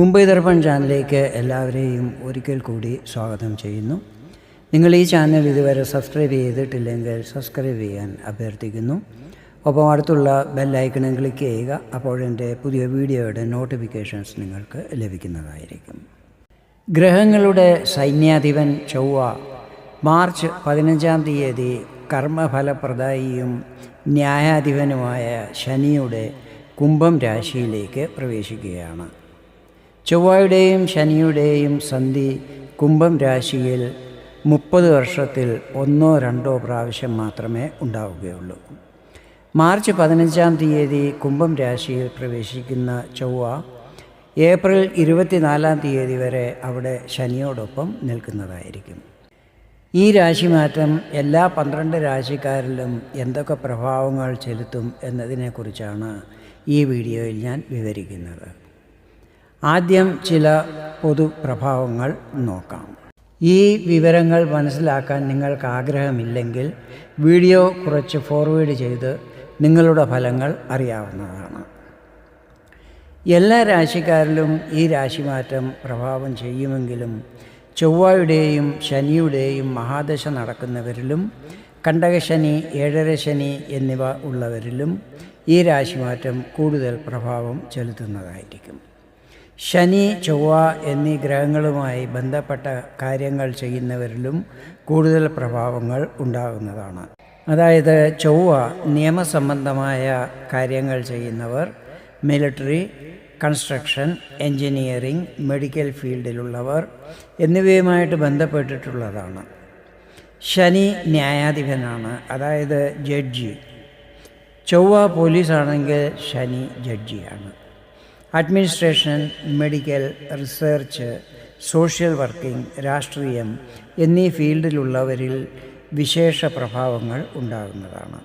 മുംബൈ ദർപ്പൺ ചാനലിലേക്ക് എല്ലാവരെയും ഒരിക്കൽ കൂടി സ്വാഗതം ചെയ്യുന്നു. നിങ്ങൾ ഈ ചാനൽ ഇതുവരെ സബ്സ്ക്രൈബ് ചെയ്തിട്ടില്ലെങ്കിൽ സബ്സ്ക്രൈബ് ചെയ്യാൻ അഭ്യർത്ഥിക്കുന്നു. ഒപ്പം അടുത്തുള്ള ബെല്ലൈക്കണും ക്ലിക്ക് ചെയ്യുക അപ്പോൾ എന്റെ പുതിയ വീഡിയോയുടെ നോട്ടിഫിക്കേഷൻസ് നിങ്ങൾക്ക് ലഭിക്കുന്നതായിരിക്കും. ഗ്രഹങ്ങളുടെ സൈന്യാധിപൻ ചൊവ്വ മാർച്ച് പതിനഞ്ചാം തീയതി കർമ്മഫലപ്രദായിയും ന്യായാധിപനുമായ ശനിയുടെ കുംഭം രാശിയിലേക്ക് പ്രവേശിക്കുകയാണ്. ചൊവ്വയുടെയും ശനിയുടെയും സന്ധി കുംഭം രാശിയിൽ മുപ്പത് വർഷത്തിൽ ഒന്നോ രണ്ടോ പ്രാവശ്യം മാത്രമേ ഉണ്ടാവുകയുള്ളൂ. മാർച്ച് പതിനഞ്ചാം തീയതി കുംഭം രാശിയിൽ പ്രവേശിക്കുന്ന ചൊവ്വ ഏപ്രിൽ ഇരുപത്തിനാലാം തീയതി വരെ അവിടെ ശനിയോടൊപ്പം നിൽക്കുന്നതായിരിക്കും. ഈ രാശിമാറ്റം എല്ലാ പന്ത്രണ്ട് രാശിക്കാരിലും എന്തൊക്കെ പ്രഭാവങ്ങൾ ചെലുത്തും എന്നതിനെക്കുറിച്ചാണ് ഈ വീഡിയോയിൽ ഞാൻ വിവരിക്കുന്നത്. ആദ്യം ചില പൊതുപ്രഭാവങ്ങൾ നോക്കാം. ഈ വിവരങ്ങൾ മനസ്സിലാക്കാൻ നിങ്ങൾക്ക് ആഗ്രഹമില്ലെങ്കിൽ വീഡിയോ കുറച്ച് ഫോർവേഡ് ചെയ്ത് നിങ്ങളുടെ ഫലങ്ങൾ അറിയാവുന്നതാണ്. എല്ലാ രാശിക്കാരിലും ഈ രാശിമാറ്റം പ്രഭാവം ചെയ്യുമെങ്കിലും ചൊവ്വയുടെയും ശനിയുടെയും മഹാദശ നടക്കുന്നവരിലും കണ്ടകശനി ഏഴര ശനി എന്നിവ ഉള്ളവരിലും ഈ രാശിമാറ്റം കൂടുതൽ പ്രഭാവം ചെലുത്തുന്നതായിരിക്കും. ശനി ചൊവ്വ എന്നീ ഗ്രഹങ്ങളുമായി ബന്ധപ്പെട്ട കാര്യങ്ങൾ ചെയ്യുന്നവരിലും കൂടുതൽ പ്രഭാവങ്ങൾ ഉണ്ടാകുന്നതാണ്. അതായത് ചൊവ്വ നിയമസംബന്ധമായ കാര്യങ്ങൾ ചെയ്യുന്നവർ മിലിറ്ററി കൺസ്ട്രക്ഷൻ എൻജിനീയറിംഗ് മെഡിക്കൽ ഫീൽഡിലുള്ളവർ എന്നിവയുമായിട്ട് ബന്ധപ്പെട്ടിട്ടുള്ളതാണ്. ശനി ന്യായാധിപനാണ് അതായത് ജഡ്ജി. ചൊവ്വ പോലീസാണെങ്കിൽ ശനി ജഡ്ജിയാണ്. Administration medical research social working രാഷ്ട്രീയം എന്നീ ഫീൽഡിലുള്ളവരിൽ വിശേഷ പ്രഭാവങ്ങൾ ഉണ്ടാകുന്നതാണ്.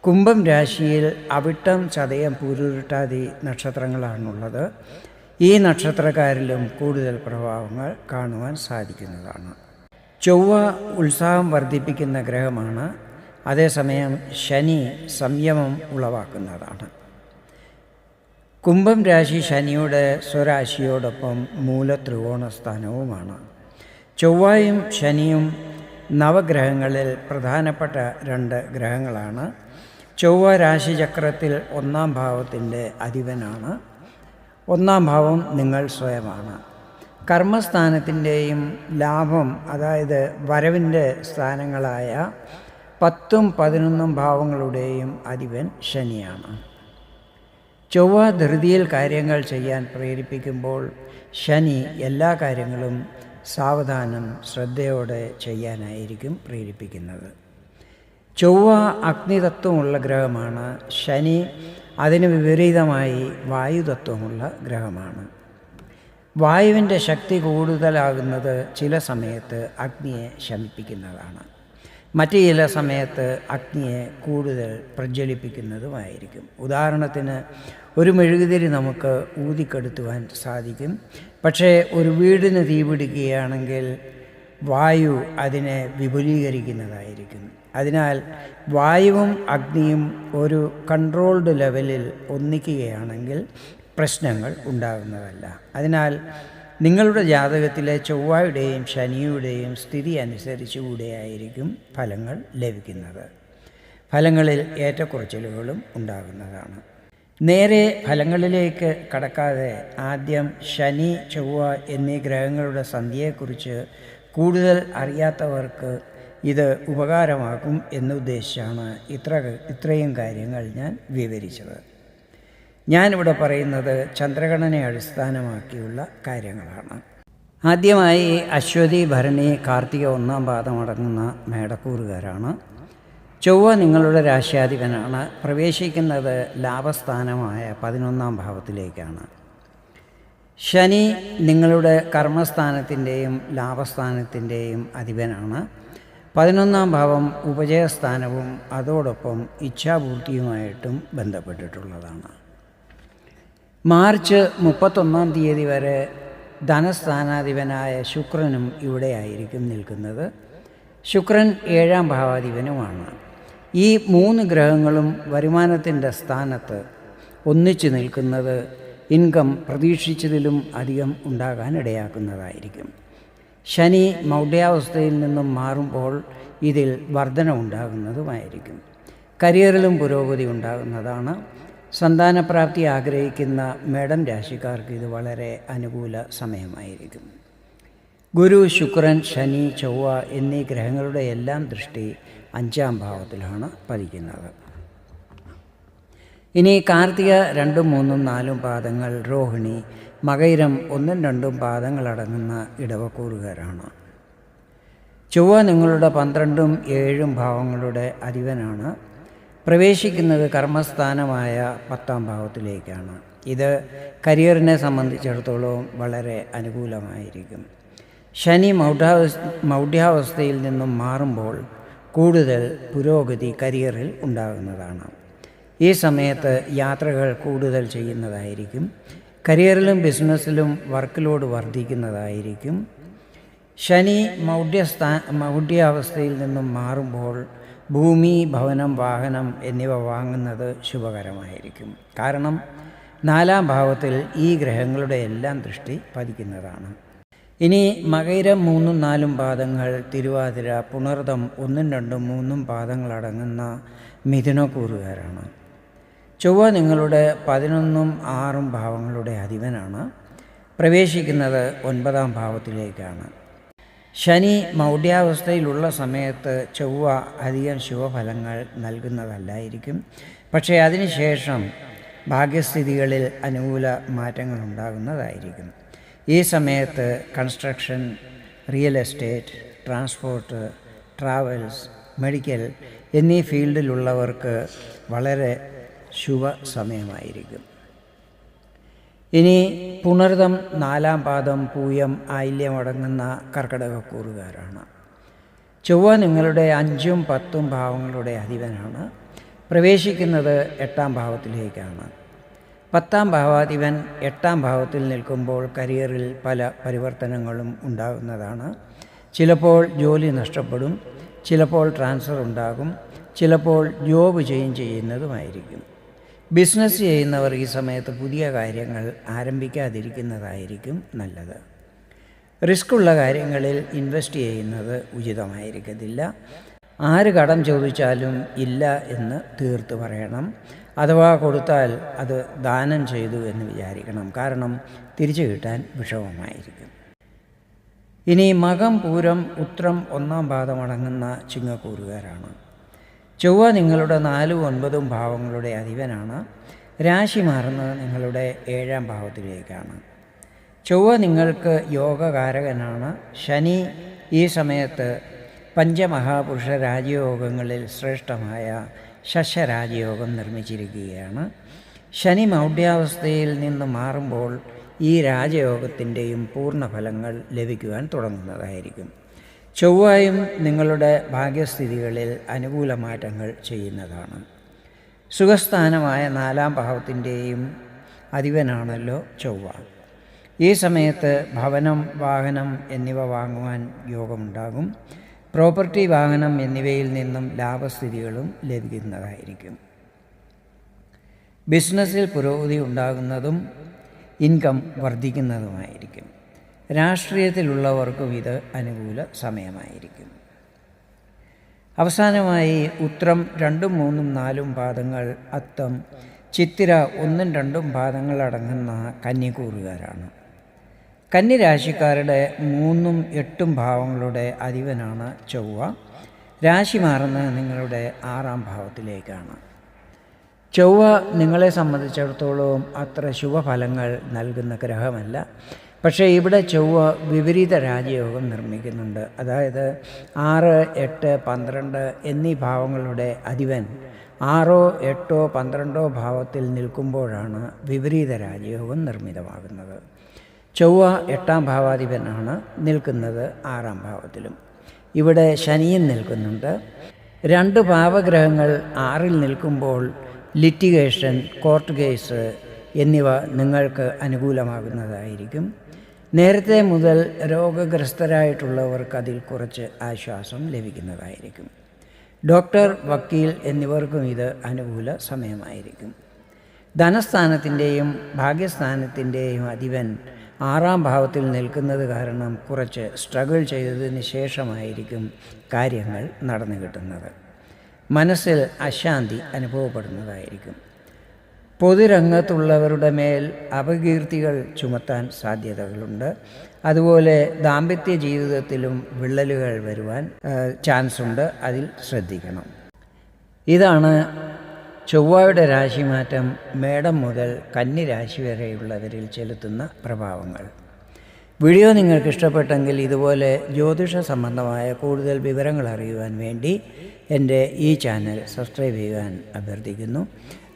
കുംഭം രാശിയിൽ അവിട്ടം ചതയം പൂരുരുട്ടാതി നക്ഷത്രങ്ങളാണുള്ളത്. ഈ നക്ഷത്രക്കാരിലും കൂടുതൽ പ്രഭാവങ്ങൾ കാണുവാൻ സാധിക്കുന്നതാണ്. ചൊവ്വ ഉത്സാഹം വർദ്ധിപ്പിക്കുന്ന ഗ്രഹമാണ്. അതേസമയം ശനി സംയമം ഉളവാക്കുന്നതാണ്. കുംഭം രാശി ശനിയുടെ സ്വരാശിയോടൊപ്പം മൂലത്രികോണ സ്ഥാനവുമാണ് ചൊവ്വായും ശനിയും നവഗ്രഹങ്ങളിൽ പ്രധാനപ്പെട്ട രണ്ട് ഗ്രഹങ്ങളാണ്. ചൊവ്വ രാശിചക്രത്തിൽ ഒന്നാം ഭാവത്തിന്റെ അധിപനാണ്. ഒന്നാം ഭാവം നിങ്ങൾ സ്വയമാണ്. കർമ്മസ്ഥാനത്തിന്റെയും ലാഭം അതായത് വരവിന്റെ സ്ഥാനങ്ങളായ പത്തും പതിനൊന്നും ഭാവങ്ങളുടെയും അധിപൻ ശനിയാണ്. ചൊവ്വ ധൃതിയിൽ കാര്യങ്ങൾ ചെയ്യാൻ പ്രേരിപ്പിക്കുമ്പോൾ ശനി എല്ലാ കാര്യങ്ങളും സാവധാനം ശ്രദ്ധയോടെ ചെയ്യാനായിരിക്കും പ്രേരിപ്പിക്കുന്നത്. ചൊവ്വ അഗ്നിതത്വമുള്ള ഗ്രഹമാണ്. ശനി അതിന് വിപരീതമായി വായുതത്വമുള്ള ഗ്രഹമാണ്. വായുവിന്റെ ശക്തി കൂടുതലാകുന്നത് ചില സമയത്ത് അഗ്നിയെ ശമിപ്പിക്കുന്നതാണ്. മറ്റ് ചില സമയത്ത് അഗ്നിയെ കൂടുതൽ പ്രജ്വലിപ്പിക്കുന്നതുമായിരിക്കും. ഉദാഹരണത്തിന് ഒരു മെഴുകുതിരി നമുക്ക് ഊതിക്കെടുത്തുവാൻ സാധിക്കും. പക്ഷേ ഒരു വീടിന് തീപിടിക്കുകയാണെങ്കിൽ വായു അതിനെ വിപുലീകരിക്കുന്നതായിരിക്കും. അതിനാൽ വായുവും അഗ്നിയും ഒരു കൺട്രോൾഡ് ലെവലിൽ ഒന്നിക്കുകയാണെങ്കിൽ പ്രശ്നങ്ങൾ ഉണ്ടാകുന്നതല്ല. അതിനാൽ നിങ്ങളുടെ ജാതകത്തിലെ ചൊവ്വയുടെയും ശനിയുടെയും സ്ഥിതി അനുസരിച്ച് കൂടെയായിരിക്കും ഫലങ്ങൾ ലഭിക്കുന്നത്. ഫലങ്ങളിൽ ഏറ്റക്കുറച്ചിലുകളും ഉണ്ടാകുന്നതാണ്. നേരെ ഫലങ്ങളിലേക്ക് കടക്കാതെ ആദ്യം ശനി ചൊവ്വ എന്നീ ഗ്രഹങ്ങളുടെ സന്ധ്യയെക്കുറിച്ച് കൂടുതൽ അറിയാത്തവർക്ക് ഇത് ഉപകാരമാകും എന്നുദ്ദേശിച്ചാണ് ഇത്ര ഇത്രയും കാര്യങ്ങൾ ഞാൻ വിവരിച്ചത്. ഞാനിവിടെ പറയുന്നത് ചന്ദ്രഗണനെ അടിസ്ഥാനമാക്കിയുള്ള കാര്യങ്ങളാണ്. ആദ്യമായി അശ്വതി ഭരണി കാർത്തിക ഒന്നാം പാദമടങ്ങുന്ന മേടക്കൂറുകാരാണ്. ചൊവ്വ നിങ്ങളുടെ രാശ്യാധിപനാണ്. പ്രവേശിക്കുന്നത് ലാഭസ്ഥാനമായ പതിനൊന്നാം ഭാവത്തിലേക്കാണ്. ശനി നിങ്ങളുടെ കർമ്മസ്ഥാനത്തിന്റെയും ലാഭസ്ഥാനത്തിന്റെയും അധിപനാണ്. പതിനൊന്നാം ഭാവം ഉപജയസ്ഥാനവും അതോടൊപ്പം ഇച്ഛാപൂർത്തിയുമായിട്ടും ബന്ധപ്പെട്ടിട്ടുള്ളതാണ്. മാർച്ച് മുപ്പത്തൊന്നാം തീയതി വരെ ധനസ്ഥാനാധിപനായ ശുക്രനും ഇവിടെയായിരിക്കും നിൽക്കുന്നത്. ശുക്രൻ ഏഴാം ഭാവാധിപനുമാണ്. ഈ മൂന്ന് ഗ്രഹങ്ങളും വരുമാനത്തിന്റെ സ്ഥാനത്ത് ഒന്നിച്ചു നിൽക്കുന്നത് ഇൻകം പ്രതീക്ഷിച്ചതിലും അധികം ഉണ്ടാകാൻ ഇടയാക്കുന്നതായിരിക്കും ശനി മൗഢ്യാവസ്ഥയിൽ നിന്നും മാറുമ്പോൾ ഇതിൽ വർധന ഉണ്ടാകുന്നതുമായിരിക്കും കരിയറിലും പുരോഗതി ഉണ്ടാകുന്നതാണ്. സന്താനപ്രാപ്തി ആഗ്രഹിക്കുന്ന മേഡം രാശിക്കാർക്ക് ഇത് വളരെ അനുകൂല സമയമായിരിക്കും. ഗുരു ശുക്രൻ ശനി ചൊവ്വ എന്നീ ഗ്രഹങ്ങളുടെ എല്ലാം ദൃഷ്ടി അഞ്ചാം ഭാവത്തിലാണ് പതിക്കുന്നത്. ഇനി കാർത്തിക രണ്ടും മൂന്നും നാലും പാദങ്ങൾ രോഹിണി മകൈരം ഒന്നും രണ്ടും പാദങ്ങളടങ്ങുന്ന ഇടവക്കൂറുകാരാണ്. ചൊവ്വ നിങ്ങളുടെ പന്ത്രണ്ടും ഏഴും ഭാവങ്ങളുടെ അധിപനാണ്. പ്രവേശിക്കുന്നത് കർമ്മസ്ഥാനമായ പത്താം ഭാവത്തിലേക്കാണ്. ഇത് കരിയറിനെ സംബന്ധിച്ചിടത്തോളം വളരെ അനുകൂലമായിരിക്കും. ശനി മൗഢാവസ് മൗഢ്യാവസ്ഥയിൽ നിന്നും മാറുമ്പോൾ കൂടുതൽ പുരോഗതി കരിയറിൽ ഉണ്ടാകുന്നതാണ്. ഈ സമയത്ത് യാത്രകൾ കൂടുതൽ ചെയ്യുന്നതായിരിക്കും. കരിയറിലും ബിസിനസ്സിലും വർക്ക് ലോഡ് വർദ്ധിക്കുന്നതായിരിക്കും. ശനി മൗഢ്യസ്ഥാ മൗഢ്യാവസ്ഥയിൽ നിന്നും മാറുമ്പോൾ ഭൂമി ഭവനം വാഹനം എന്നിവ വാങ്ങുന്നത് ശുഭകരമായിരിക്കും. കാരണം നാലാം ഭാവത്തിൽ ഈ ഗ്രഹങ്ങളുടെ എല്ലാം ദൃഷ്ടി പതിക്കുന്നതാണ്. ഇനി മകൈരം മൂന്നും നാലും പാദങ്ങൾ തിരുവാതിര പുണർതം ഒന്നും രണ്ടും മൂന്നും പാദങ്ങളടങ്ങുന്ന മിഥുനക്കൂറുകാരാണ്. ചൊവ്വ നിങ്ങളുടെ പതിനൊന്നും ആറും ഭാവങ്ങളുടെ അധിപനാണ്. പ്രവേശിക്കുന്നത് ഒൻപതാം ഭാവത്തിലേക്കാണ്. ശനി മൗഢ്യാവസ്ഥയിലുള്ള സമയത്ത് ചൊവ്വ അധികം ശുഭഫലങ്ങൾ നൽകുന്നതല്ലായിരിക്കും. പക്ഷേ അതിനുശേഷം ഭാഗ്യസ്ഥിതികളിൽ അനുകൂല മാറ്റങ്ങൾ ഉണ്ടാകുന്നതായിരിക്കും. ഈ സമയത്ത് construction real estate transport travels medical എന്നീ ഫീൽഡിലുള്ളവർക്ക് വളരെ ശുഭ സമയമായിരിക്കും ഇനി പുണർതം നാലാം പാദം പൂയം ആയില്യം അടങ്ങുന്ന കർക്കടകക്കൂറുകാരാണ്. ചൊവ്വ നിങ്ങളുടെ അഞ്ചും പത്തും ഭാവങ്ങളുടെ അധിപനാണ്. പ്രവേശിക്കുന്നത് എട്ടാം ഭാവത്തിലേക്കാണ്. പത്താം ഭാവാധിപൻ എട്ടാം ഭാവത്തിൽ നിൽക്കുമ്പോൾ കരിയറിൽ പല പരിവർത്തനങ്ങളും ഉണ്ടാകുന്നതാണ്. ചിലപ്പോൾ ജോലി നഷ്ടപ്പെടും ചിലപ്പോൾ ട്രാൻസ്ഫർ ഉണ്ടാകും ചിലപ്പോൾ ജോബ് ചേഞ്ച് ചെയ്യുന്നതുമായിരിക്കും. ബിസിനസ് ചെയ്യുന്നവർ ഈ സമയത്ത് പുതിയ കാര്യങ്ങൾ ആരംഭിക്കാതിരിക്കുന്നതായിരിക്കും നല്ലത്. റിസ്ക് ഉള്ള കാര്യങ്ങളിൽ ഇൻവെസ്റ്റ് ചെയ്യുന്നത് ഉചിതമായിരിക്കത്തില്ല. ആര് കടം ചോദിച്ചാലും ഇല്ല എന്ന് തീർത്ത് പറയണം. അഥവാ കൊടുത്താൽ അത് ദാനം ചെയ്തു എന്ന് വിചാരിക്കണം. കാരണം തിരിച്ചു കിട്ടാൻ വിഷമമായിരിക്കും. ഇനി മകം പൂരം ഉത്രം ഒന്നാം പാദമടങ്ങുന്ന ചിങ്ങക്കൂറുകാരാണ്. ചൊവ്വ നിങ്ങളുടെ നാലും ഒൻപതും ഭാവങ്ങളുടെ അധിപനാണ്. രാശി മാറുന്നത് നിങ്ങളുടെ ഏഴാം ഭാവത്തിലേക്കാണ്. ചൊവ്വ നിങ്ങൾക്ക് യോഗകാരകനാണ്. ശനി ഈ സമയത്ത് പഞ്ചമഹാപുരുഷ രാജയോഗങ്ങളിൽ ശ്രേഷ്ഠമായ ശശരാജയോഗം നിർമ്മിച്ചിരിക്കുകയാണ്. ശനി മൗഢ്യാവസ്ഥയിൽ നിന്ന് മാറുമ്പോൾ ഈ രാജയോഗത്തിന്റെയും പൂർണഫലങ്ങൾ ലഭിക്കുവാൻ തുടങ്ങുന്നതായിരിക്കും. ചൊവ്വായും നിങ്ങളുടെ ഭാഗ്യസ്ഥിതികളിൽ അനുകൂല മാറ്റങ്ങൾ ചെയ്യുന്നതാണ്. സുഖസ്ഥാനമായ നാലാം ഭാവത്തിന്റെയും അധിപനാണല്ലോ ചൊവ്വ. ഈ സമയത്ത് ഭവനം വാഹനം എന്നിവ വാങ്ങുവാൻ യോഗമുണ്ടാകും. പ്രോപ്പർട്ടി വാഹനം എന്നിവയിൽ നിന്നും ലാഭസ്ഥിതികളും ലഭിക്കുന്നതായിരിക്കും. ബിസിനസ്സിൽ പുരോഗതി ഉണ്ടാകുന്നതും ഇൻകം വർദ്ധിക്കുന്നതുമായിരിക്കും. രാഷ്ട്രീയത്തിലുള്ളവർക്കും ഇത് അനുകൂല സമയമായിരിക്കും. അവസാനമായി ഉത്രം രണ്ടും മൂന്നും നാലും പാദങ്ങൾ അത്തം ചിത്തിര ഒന്നും രണ്ടും പാദങ്ങൾ അടങ്ങുന്ന കന്നിക്കൂറുകാരാണ്. കന്നിരാശിക്കാരുടെ മൂന്നും എട്ടും ഭാവങ്ങളുടെ അധിപനാണ് ചൊവ്വ. രാശി മാറുന്നത് നിങ്ങളുടെ ആറാം ഭാവത്തിലേക്കാണ്. ചൊവ്വ നിങ്ങളെ സംബന്ധിച്ചിടത്തോളം അത്ര ശുഭഫലങ്ങൾ നൽകുന്ന ഗ്രഹമല്ല. പക്ഷേ ഇവിടെ ചൊവ്വ വിപരീത രാജയോഗം നിർമ്മിക്കുന്നുണ്ട്. അതായത് ആറ് എട്ട് പന്ത്രണ്ട് എന്നീ ഭാവങ്ങളുടെ അധിപൻ ആറോ എട്ടോ പന്ത്രണ്ടോ ഭാവത്തിൽ നിൽക്കുമ്പോഴാണ് വിപരീത രാജയോഗം നിർമ്മിതമാകുന്നത്. ചൊവ്വ എട്ടാം ഭാവാധിപനാണ് നിൽക്കുന്നത് ആറാം ഭാവത്തിലും. ഇവിടെ ശനിയും നിൽക്കുന്നുണ്ട്. രണ്ട് ഭാവഗ്രഹങ്ങൾ ആറിൽ നിൽക്കുമ്പോൾ ലിറ്റിഗേഷൻ കോർട്ട് കേസ് എന്നിവ നിങ്ങൾക്ക് അനുകൂലമാകുന്നതായിരിക്കും. നേരത്തെ മുതൽ രോഗഗ്രസ്തരായിട്ടുള്ളവർക്ക് അതിൽ കുറച്ച് ആശ്വാസം ലഭിക്കുന്നതായിരിക്കും. ഡോക്ടർ വക്കീൽ എന്നിവർക്കും ഇത് അനുകൂല സമയമായിരിക്കും. ധനസ്ഥാനത്തിന്റെയും ഭാഗ്യസ്ഥാനത്തിന്റെയും അധിപൻ ആറാം ഭാവത്തിൽ നിൽക്കുന്നത് കാരണം കുറച്ച് സ്ട്രഗിൾ ചെയ്തതിന് ശേഷമായിരിക്കും കാര്യങ്ങൾ നടന്നു കിട്ടുന്നത്. മനസ്സിൽ അശാന്തി അനുഭവപ്പെടുന്നതായിരിക്കും. പൊതുരംഗത്തുള്ളവരുടെ മേൽ അപകീർത്തികൾ ചുമത്താൻ സാധ്യതകളുണ്ട്. അതുപോലെ ദാമ്പത്യ ജീവിതത്തിലും വിള്ളലുകൾ വരുവാൻ ചാൻസ് ഉണ്ട് അതിൽ ശ്രദ്ധിക്കണം. ഇതാണ് ചൊവ്വയുടെ രാശിമാറ്റം മേടം മുതൽ കന്നി രാശി വരെയുള്ളവരിൽ ചെലുത്തുന്ന പ്രഭാവങ്ങൾ. വീഡിയോ നിങ്ങൾക്ക് ഇഷ്ടപ്പെട്ടെങ്കിൽ ഇതുപോലെ ജ്യോതിഷ സംബന്ധമായ കൂടുതൽ വിവരങ്ങൾ അറിയുവാൻ വേണ്ടി എന്റെ ഈ ചാനൽ സബ്സ്ക്രൈബ് ചെയ്യാൻ അഭ്യർത്ഥിക്കുന്നു.